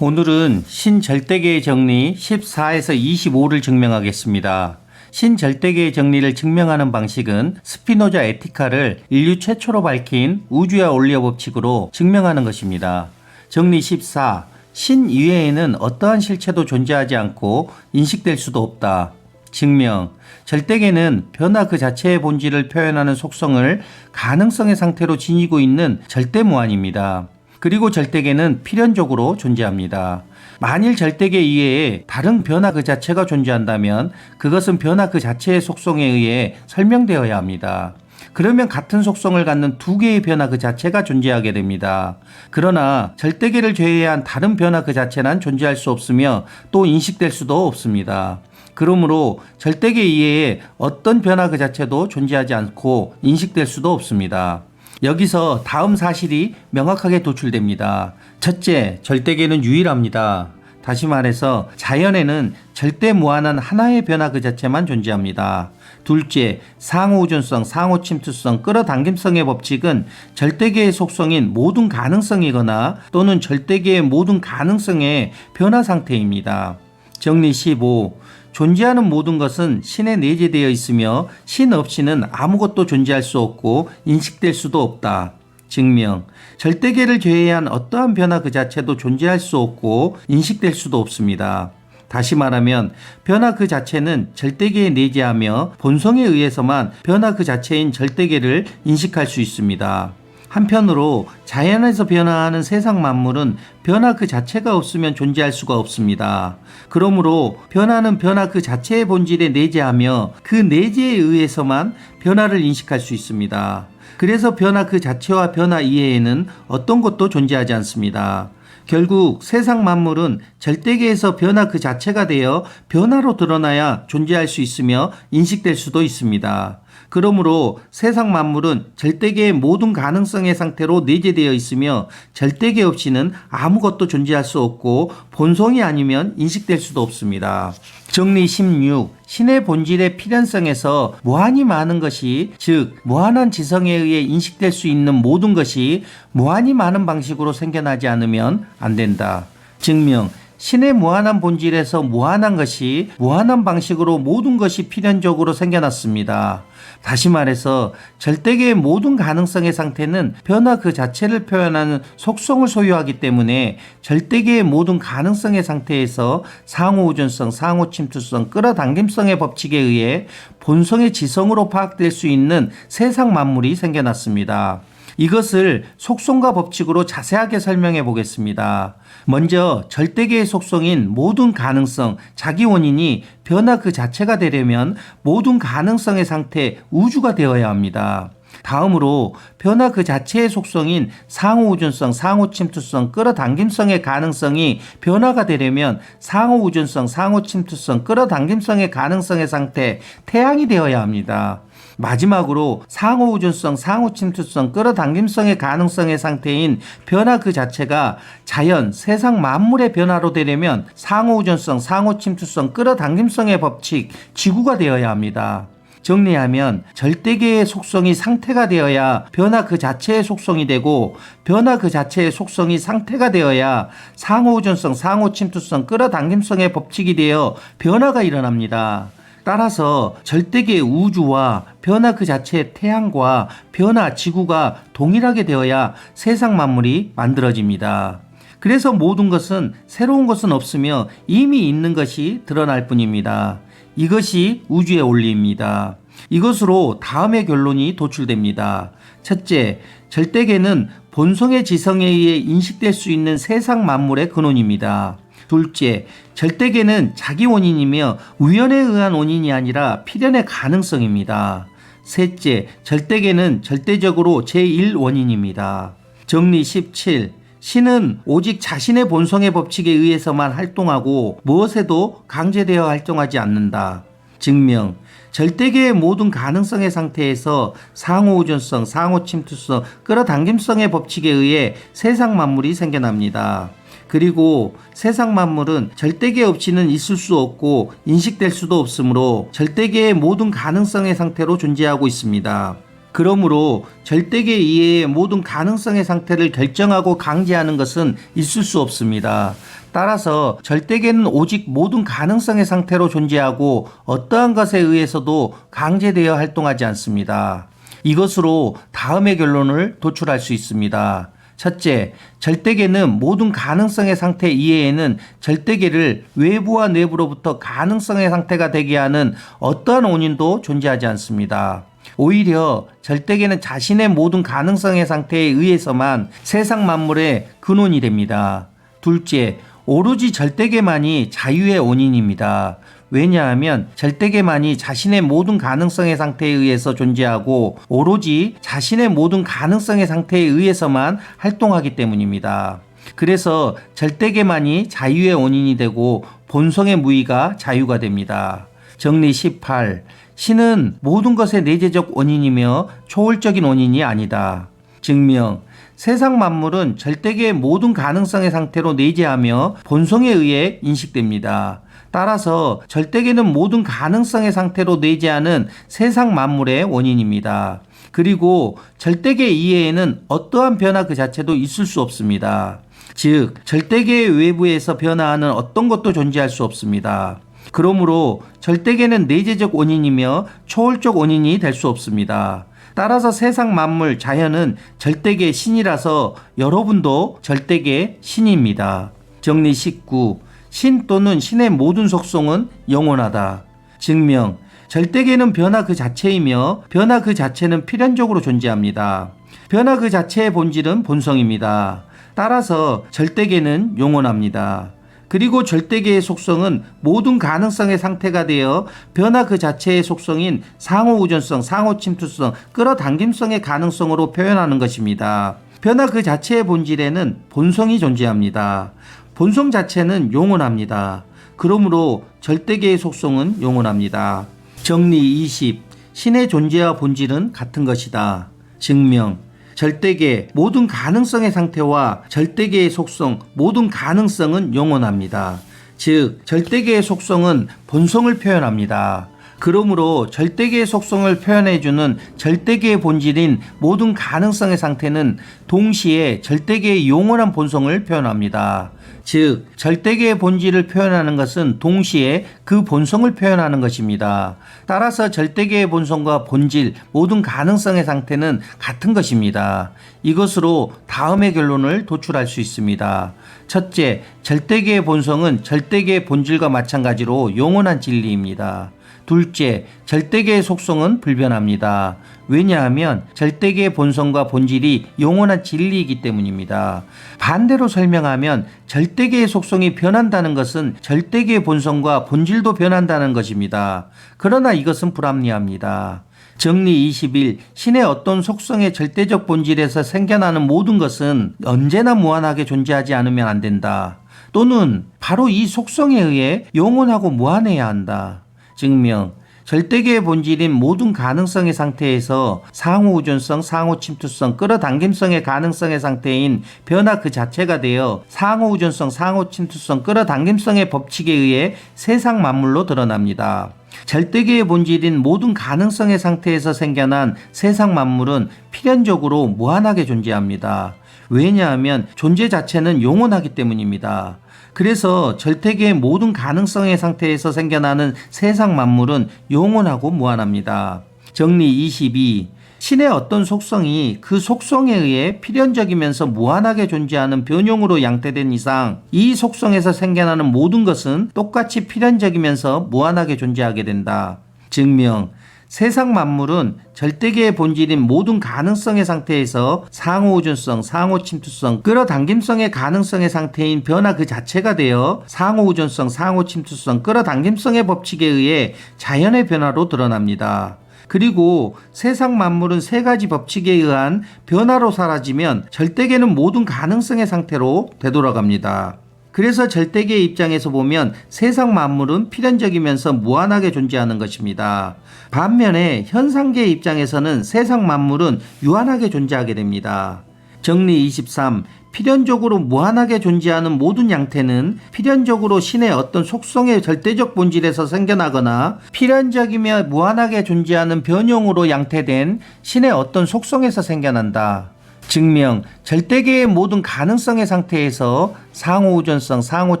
오늘은 신절대계의 정리 14에서 25를 증명하겠습니다. 신절대계의 정리를 증명하는 방식은 스피노자 에티카를 인류 최초로 밝힌 우주와 원리의 법칙으로 증명하는 것입니다. 정리 14. 신 이외에는 어떠한 실체도 존재하지 않고 인식될 수도 없다. 증명. 절대계는 변화 그 자체의 본질을 표현하는 속성을 가능성의 상태로 지니고 있는 절대무한입니다. 그리고 절대계는 필연적으로 존재합니다. 만일 절대계 이외에 다른 변화 그 자체가 존재한다면 그것은 변화 그 자체의 속성에 의해 설명되어야 합니다. 그러면 같은 속성을 갖는 두 개의 변화 그 자체가 존재하게 됩니다. 그러나 절대계를 제외한 다른 변화 그 자체는 존재할 수 없으며 또 인식될 수도 없습니다. 그러므로 절대계 이외에 어떤 변화 그 자체도 존재하지 않고 인식될 수도 없습니다. 여기서 다음 사실이 명확하게 도출됩니다. 첫째, 절대계는 유일합니다. 다시 말해서 자연에는 절대 무한한 하나의 변화 그 자체만 존재합니다. 둘째, 상호우전성, 상호침투성, 끌어당김성의 법칙은 절대계의 속성인 모든 가능성이거나 또는 절대계의 모든 가능성의 변화 상태입니다. 정리 15. 존재하는 모든 것은 신에 내재되어 있으며 신 없이는 아무것도 존재할 수 없고 인식될 수도 없다. 증명. 절대계를 제외한 어떠한 변화 그 자체도 존재할 수 없고 인식될 수도 없습니다. 다시 말하면 변화 그 자체는 절대계에 내재하며 본성에 의해서만 변화 그 자체인 절대계를 인식할 수 있습니다. 한편으로 자연에서 변화하는 세상 만물은 변화 그 자체가 없으면 존재할 수가 없습니다. 그러므로 변화는 변화 그 자체의 본질에 내재하며 그 내재에 의해서만 변화를 인식할 수 있습니다. 그래서 변화 그 자체와 변화 이외에는 어떤 것도 존재하지 않습니다. 결국 세상 만물은 절대계에서 변화 그 자체가 되어 변화로 드러나야 존재할 수 있으며 인식될 수도 있습니다. 그러므로 세상 만물은 절대계의 모든 가능성의 상태로 내재되어 있으며 절대계 없이는 아무것도 존재할 수 없고 본성이 아니면 인식될 수도 없습니다. 정리 16. 신의 본질의 필연성에서 무한히 많은 것이 즉 무한한 지성에 의해 인식될 수 있는 모든 것이 무한히 많은 방식으로 생겨나지 않으면 안 된다. 증명 신의 무한한 본질에서 무한한 것이 무한한 방식으로 모든 것이 필연적으로 생겨났습니다. 다시 말해서 절대계의 모든 가능성의 상태는 변화 그 자체를 표현하는 속성을 소유하기 때문에 절대계의 모든 가능성의 상태에서 상호우전성, 상호침투성, 끌어당김성의 법칙에 의해 본성의 지성으로 파악될 수 있는 세상 만물이 생겨났습니다. 이것을 속성과 법칙으로 자세하게 설명해 보겠습니다. 먼저 절대계의 속성인 모든 가능성, 자기 원인이 변화 그 자체가 되려면 모든 가능성의 상태, 우주가 되어야 합니다. 다음으로 변화 그 자체의 속성인 상호우전성, 상호침투성, 끌어당김성의 가능성이 변화가 되려면 상호우전성, 상호침투성, 끌어당김성의 가능성의 상태, 태양이 되어야 합니다. 마지막으로 상호우전성, 상호 침투성, 끌어당김성의 가능성의 상태인 변화 그 자체가 자연, 세상 만물의 변화로 되려면 상호우전성, 상호 침투성, 끌어당김성의 법칙, 지구가 되어야 합니다. 정리하면 절대계의 속성이 상태가 되어야 변화 그 자체의 속성이 되고 변화 그 자체의 속성이 상태가 되어야 상호우전성, 상호침투성, 끌어당김성의 법칙이 되어 변화가 일어납니다. 따라서 절대계 우주와 변화 그 자체의 태양과 변화 지구가 동일하게 되어야 세상 만물이 만들어집니다. 그래서 모든 것은 새로운 것은 없으며 이미 있는 것이 드러날 뿐입니다. 이것이 우주의 원리입니다. 이것으로 다음의 결론이 도출됩니다. 첫째, 절대계는 본성의 지성에 의해 인식될 수 있는 세상 만물의 근원입니다. 둘째, 절대계는 자기 원인이며 우연에 의한 원인이 아니라 필연의 가능성입니다. 셋째, 절대계는 절대적으로 제1원인입니다. 정리 17. 신은 오직 자신의 본성의 법칙에 의해서만 활동하고 무엇에도 강제되어 활동하지 않는다. 증명. 절대계의 모든 가능성의 상태에서 상호우전성, 상호침투성, 끌어당김성의 법칙에 의해 세상 만물이 생겨납니다. 그리고 세상 만물은 절대계 없이는 있을 수 없고 인식될 수도 없으므로 절대계의 모든 가능성의 상태로 존재하고 있습니다. 그러므로 절대계 이외의 모든 가능성의 상태를 결정하고 강제하는 것은 있을 수 없습니다. 따라서 절대계는 오직 모든 가능성의 상태로 존재하고 어떠한 것에 의해서도 강제되어 활동하지 않습니다. 이것으로 다음의 결론을 도출할 수 있습니다. 첫째, 절대계는 모든 가능성의 상태 이외에는 절대계를 외부와 내부로부터 가능성의 상태가 되게 하는 어떠한 원인도 존재하지 않습니다. 오히려 절대계는 자신의 모든 가능성의 상태에 의해서만 세상 만물의 근원이 됩니다. 둘째, 오로지 절대계만이 자유의 원인입니다. 왜냐하면 절대계만이 자신의 모든 가능성의 상태에 의해서 존재하고 오로지 자신의 모든 가능성의 상태에 의해서만 활동하기 때문입니다. 그래서 절대계만이 자유의 원인이 되고 본성의 무의가 자유가 됩니다. 정리 18. 신은 모든 것의 내재적 원인이며 초월적인 원인이 아니다. 증명. 세상 만물은 절대계의 모든 가능성의 상태로 내재하며 본성에 의해 인식됩니다. 따라서 절대계는 모든 가능성의 상태로 내재하는 세상 만물의 원인입니다. 그리고 절대계 이외에는 어떠한 변화 그 자체도 있을 수 없습니다. 즉, 절대계의 외부에서 변화하는 어떤 것도 존재할 수 없습니다. 그러므로 절대계는 내재적 원인이며 초월적 원인이 될 수 없습니다. 따라서 세상 만물 자연은 절대계 신이라서 여러분도 절대계 신입니다. 정리 19. 신 또는 신의 모든 속성은 영원하다. 증명. 절대계는 변화 그 자체이며 변화 그 자체는 필연적으로 존재합니다. 변화 그 자체의 본질은 본성입니다. 따라서 절대계는 영원합니다. 그리고 절대계의 속성은 모든 가능성의 상태가 되어 변화 그 자체의 속성인 상호 우전성, 상호 침투성, 끌어당김성의 가능성으로 표현하는 것입니다. 변화 그 자체의 본질에는 본성이 존재합니다. 본성 자체는 영원합니다. 그러므로 절대계의 속성은 영원합니다. 정리 20. 신의 존재와 본질은 같은 것이다. 증명. 절대계 모든 가능성의 상태와 절대계의 속성 모든 가능성은 영원합니다. 즉 절대계의 속성은 본성을 표현합니다. 그러므로 절대계의 속성을 표현해주는 절대계의 본질인 모든 가능성의 상태는 동시에 절대계의 영원한 본성을 표현합니다. 즉, 절대계의 본질을 표현하는 것은 동시에 그 본성을 표현하는 것입니다. 따라서 절대계의 본성과 본질, 모든 가능성의 상태는 같은 것입니다. 이것으로 다음의 결론을 도출할 수 있습니다. 첫째, 절대계의 본성은 절대계의 본질과 마찬가지로 영원한 진리입니다. 둘째, 절대계의 속성은 불변합니다. 왜냐하면 절대계의 본성과 본질이 영원한 진리이기 때문입니다. 반대로 설명하면 절대계의 속성이 변한다는 것은 절대계의 본성과 본질도 변한다는 것입니다. 그러나 이것은 불합리합니다. 정리 21. 신의 어떤 속성의 절대적 본질에서 생겨나는 모든 것은 언제나 무한하게 존재하지 않으면 안 된다. 또는 바로 이 속성에 의해 영원하고 무한해야 한다. 증명. 절대계의 본질인 모든 가능성의 상태에서 상호 우존성, 상호 침투성, 끌어당김성의 가능성의 상태인 변화 그 자체가 되어 상호 우존성, 상호 침투성, 끌어당김성의 법칙에 의해 세상 만물로 드러납니다. 절대계의 본질인 모든 가능성의 상태에서 생겨난 세상 만물은 필연적으로 무한하게 존재합니다. 왜냐하면 존재 자체는 영원하기 때문입니다. 그래서 절대계의 모든 가능성의 상태에서 생겨나는 세상 만물은 영원하고 무한합니다. 정리 22. 신의 어떤 속성이 그 속성에 의해 필연적이면서 무한하게 존재하는 변용으로 양태된 이상 이 속성에서 생겨나는 모든 것은 똑같이 필연적이면서 무한하게 존재하게 된다. 증명. 세상 만물은 절대계의 본질인 모든 가능성의 상태에서 상호우전성, 상호침투성, 끌어당김성의 가능성의 상태인 변화 그 자체가 되어 상호우전성, 상호침투성, 끌어당김성의 법칙에 의해 자연의 변화로 드러납니다. 그리고 세상 만물은 세 가지 법칙에 의한 변화로 사라지면 절대계는 모든 가능성의 상태로 되돌아갑니다. 그래서 절대계의 입장에서 보면 세상 만물은 필연적이면서 무한하게 존재하는 것입니다. 반면에 현상계의 입장에서는 세상 만물은 유한하게 존재하게 됩니다. 정리 23. 필연적으로 무한하게 존재하는 모든 양태는 필연적으로 신의 어떤 속성의 절대적 본질에서 생겨나거나 필연적이며 무한하게 존재하는 변형으로 양태된 신의 어떤 속성에서 생겨난다. 증명 절대계의 모든 가능성의 상태에서 상호 우전성, 상호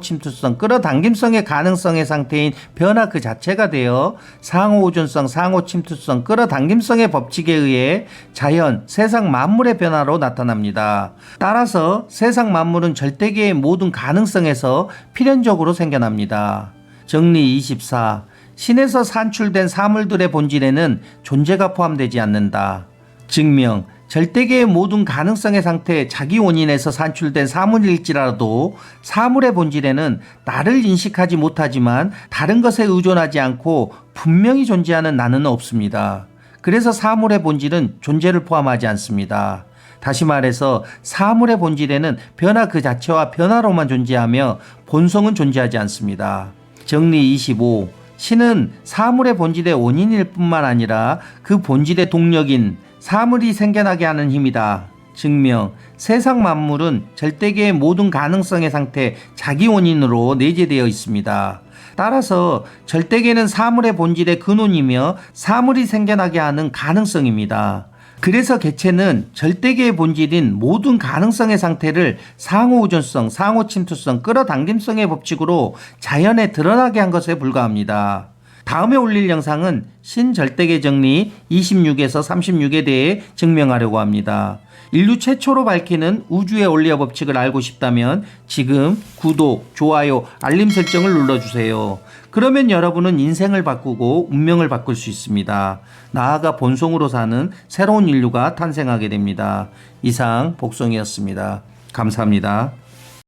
침투성, 끌어당김성의 가능성의 상태인 변화 그 자체가 되어 상호 우전성, 상호 침투성, 끌어당김성의 법칙에 의해 자연, 세상 만물의 변화로 나타납니다. 따라서 세상 만물은 절대계의 모든 가능성에서 필연적으로 생겨납니다. 정리 24. 신에서 산출된 사물들의 본질에는 존재가 포함되지 않는다. 증명 절대계의 모든 가능성의 상태 자기 원인에서 산출된 사물일지라도 사물의 본질에는 나를 인식하지 못하지만 다른 것에 의존하지 않고 분명히 존재하는 나는 없습니다. 그래서 사물의 본질은 존재를 포함하지 않습니다. 다시 말해서 사물의 본질에는 변화 그 자체와 변화로만 존재하며 본성은 존재하지 않습니다. 정리 25. 신은 사물의 본질의 원인일 뿐만 아니라 그 본질의 동력인 사물이 생겨나게 하는 힘이다. 증명. 세상 만물은 절대계의 모든 가능성의 상태 자기 원인으로 내재되어 있습니다. 따라서 절대계는 사물의 본질의 근원이며 사물이 생겨나게 하는 가능성입니다. 그래서 개체는 절대계의 본질인 모든 가능성의 상태를 상호우전성, 상호침투성, 끌어당김성의 법칙으로 자연에 드러나게 한 것에 불과합니다. 다음에 올릴 영상은 신절대계 정리 26에서 36에 대해 증명하려고 합니다. 인류 최초로 밝히는 우주의 원리와 법칙을 알고 싶다면 지금 구독, 좋아요, 알림 설정을 눌러주세요. 그러면 여러분은 인생을 바꾸고 운명을 바꿀 수 있습니다. 나아가 본성으로 사는 새로운 인류가 탄생하게 됩니다. 이상 복성이었습니다. 감사합니다.